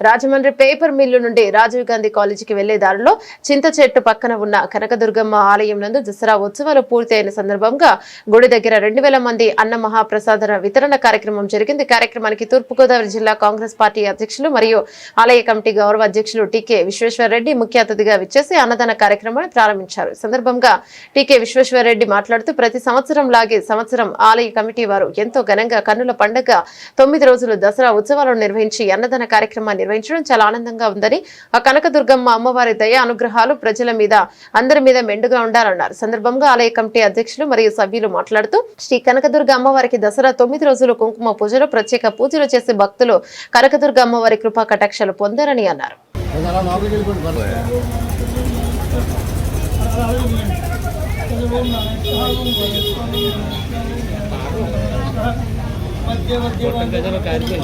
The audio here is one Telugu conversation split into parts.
రాజమండ్రి పేపర్ మిల్లు నుండి రాజీవ్ గాంధీ కాలేజీకి వెళ్ళే దారిలో చింత చెట్టు పక్కన ఉన్న కనకదుర్గమ్మ ఆలయం నందు దసరా ఉత్సవాలు పూర్తయిన సందర్భంగా గుడి దగ్గర రెండు వేల మంది అన్న మహాప్రసాదన వితరణ కార్యక్రమం జరిగింది. కార్యక్రమానికి తూర్పుగోదావరి జిల్లా కాంగ్రెస్ పార్టీ అధ్యక్షులు మరియు ఆలయ కమిటీ గౌరవ అధ్యక్షులు టీకే విశ్వేశ్వరరెడ్డి ముఖ్య అతిథిగా విచ్చేసి అన్నదాన కార్యక్రమాన్ని ప్రారంభించారు. సందర్భంగా టీకే విశ్వేశ్వరరెడ్డి మాట్లాడుతూ ప్రతి సంవత్సరం లాగే సంవత్సరం ఆలయ కమిటీ వారు ఎంతో ఘనంగా కన్నుల పండగ తొమ్మిది రోజులు దసరా ఉత్సవాలను నిర్వహించి అన్నదాన కార్యక్రమాన్ని నిర్వహించడం చాలా ఆనందంగా ఉందని ఆ కనకదుర్గమ్మ అమ్మవారి దయ అనుగ్రహాలు ప్రజల మీద అందరి మీద మెండుగా ఉండాలన్నారు. సందర్భంగా ఆలయ కమిటీ అధ్యక్షులు మరియు సభ్యులు మాట్లాడుతూ శ్రీ కనకదుర్గ అమ్మవారికి దసరా తొమ్మిది రోజులు కుంకుమ పూజలు ప్రత్యేక పూజలు చేసే భక్తులు కనకదుర్గ అమ్మవారి కృపా కటాక్షలు పొందారని అన్నారు. మధ్య లోపలికి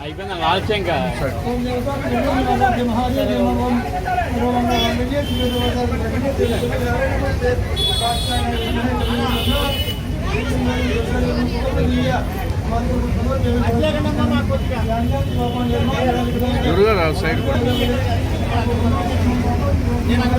అయిపోయింది ఆలస్యం ఇంకా గురుగారు సైడ్ గ్లాసు. ఏ లడ్డు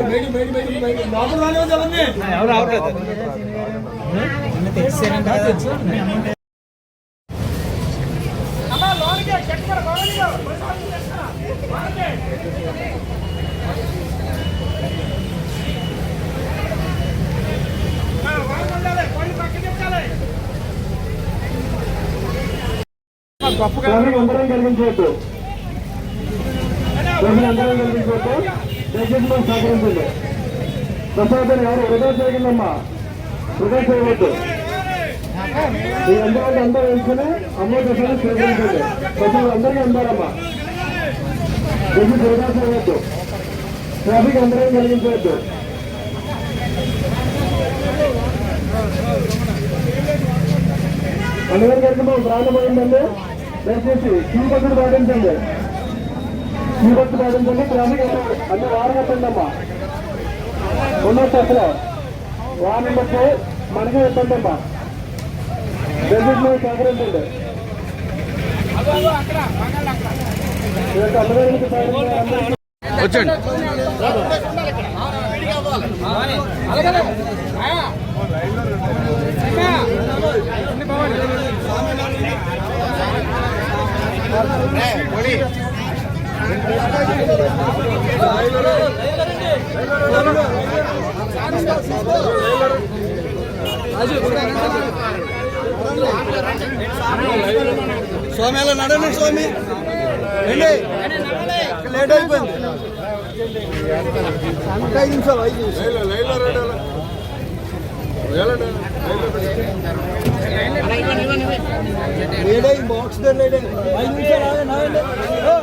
బయట బయట బయట బయట లోపల రానివ్వద్దు ఎవరిని ఎవరు రావట్లేదు అందరం కలిగించవద్దు ప్రజలందరం కలిగించవద్దు దయచేసి మనం సహకరించండి. ప్రసాదం ఎవరు వృధా చేయగలమ్మా వృధా చేయవద్దు. ఈ అందరూ అందరూ వేసుకుని అమ్మ ప్రసాదం స్వీకరించండి. ప్రజలు అందరికీ అందారమ్మా. దయచేసి వృధా చేయవద్దు. ట్రాఫిక్ అందరం కలిగించవద్దు. అందరం కలిసి మాకు దయచేసి క్యూ బస్సులు పాటించండి క్యూ బస్సు పాటించండి ట్రాఫిక్ అన్ని వారం అమ్మా ఉన్న అసలు వారం బస్సు మనకే అమ్మా దయచేసి సహకరించండి. వచ్చండి స్వామి అలా నడండి స్వామి. రండి. లేట్ అయిపోయింది. ఐదు నిమిషాలు ఐదు నిమిషాలు లేడే బాక్స్ లేడే ఐదు నిమిషాలు ఆగండి, ఆగండి. ఓ,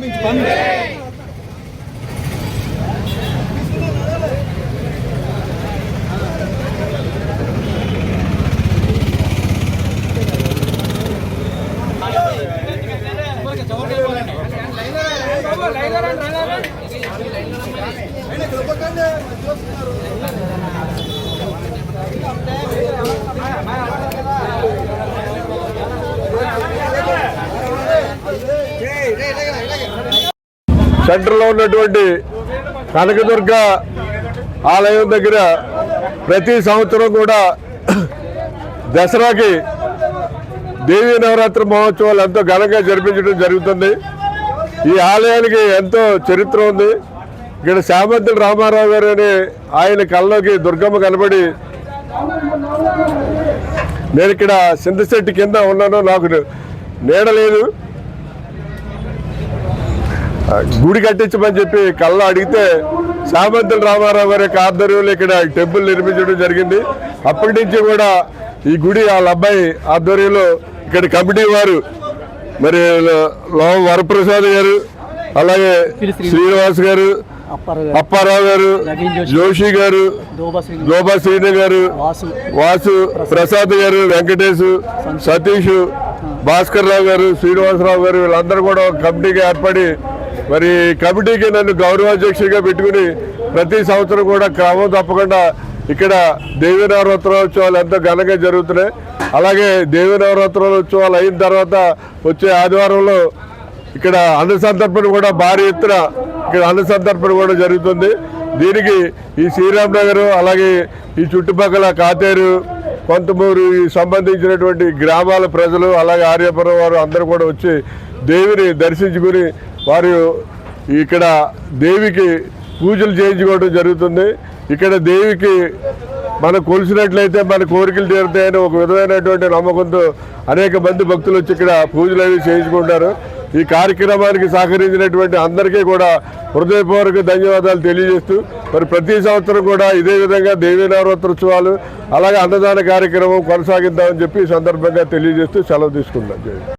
Bandeira! సెంటర్లో ఉన్నటువంటి కనకదుర్గ ఆలయం దగ్గర ప్రతి సంవత్సరం కూడా దసరాకి దేవీ నవరాత్రి మహోత్సవాలు ఎంతో ఘనంగా జరిపించడం జరుగుతుంది. ఈ ఆలయానికి ఎంతో చరిత్ర ఉంది. ఇక్కడ శామంతుల రామారావు గారు అని ఆయన కళ్ళలోకి దుర్గమ్మ కనబడి నేను ఇక్కడ సింధశెట్టి కింద ఉన్నాను. నాకు నీడ లేదు. గుడి కట్టించమని చెప్పి కళ్ళ అడిగితే సామంతుల రామారావు గారి యొక్క ఆధ్వర్యంలో ఇక్కడ టెంపుల్ నిర్మించడం జరిగింది. అప్పటి నుంచి కూడా ఈ గుడి వాళ్ళ అబ్బాయి ఆధ్వర్యంలో ఇక్కడ కమిటీ వారు మరి లో వరప్రసాద్ గారు అలాగే శ్రీనివాస్ గారు అప్పారావు గారు జోషి గారు దోబా శ్రీను గారు వాసు ప్రసాద్ గారు వెంకటేష్ సతీష్. భాస్కర్ రావు గారు శ్రీనివాసరావు గారు వీళ్ళందరూ కూడా ఒక కమిటీగా ఏర్పడి మరి కమిటీకి నన్ను గౌరవాధ్యక్షుడిగా పెట్టుకుని ప్రతి సంవత్సరం కూడా క్రమం తప్పకుండా ఇక్కడ దేవి ఎంతో ఘనంగా జరుగుతున్నాయి. అలాగే దేవి అయిన తర్వాత వచ్చే ఆదివారంలో ఇక్కడ అన్న సంతర్పణ కూడా భారీ ఎత్తున ఇక్కడ అన్న సంతర్పణ కూడా జరుగుతుంది. దీనికి ఈ శ్రీరామ్ నగర్ అలాగే ఈ చుట్టుపక్కల కాతేరు కొంతమూరు సంబంధించినటువంటి గ్రామాల ప్రజలు అలాగే ఆర్యపురం వారు అందరూ కూడా వచ్చి దేవిని దర్శించుకుని వారు ఇక్కడ దేవికి పూజలు చేయించుకోవడం జరుగుతుంది. ఇక్కడ దేవికి మనం కొలిసినట్లయితే మన కోరికలు తీరుతాయని ఒక విధమైనటువంటి నమ్మకంతో అనేక మంది భక్తులు వచ్చి ఇక్కడ పూజలు అవి చేయించుకుంటారు. ఈ కార్యక్రమానికి సహకరించినటువంటి అందరికీ కూడా హృదయపూర్వక ధన్యవాదాలు తెలియజేస్తూ మరి ప్రతి సంవత్సరం కూడా ఇదే విధంగా దేవీ అలాగే అన్నదాన కార్యక్రమం కొనసాగిద్దామని చెప్పి ఈ సందర్భంగా తెలియజేస్తూ సెలవు తీసుకుందాం.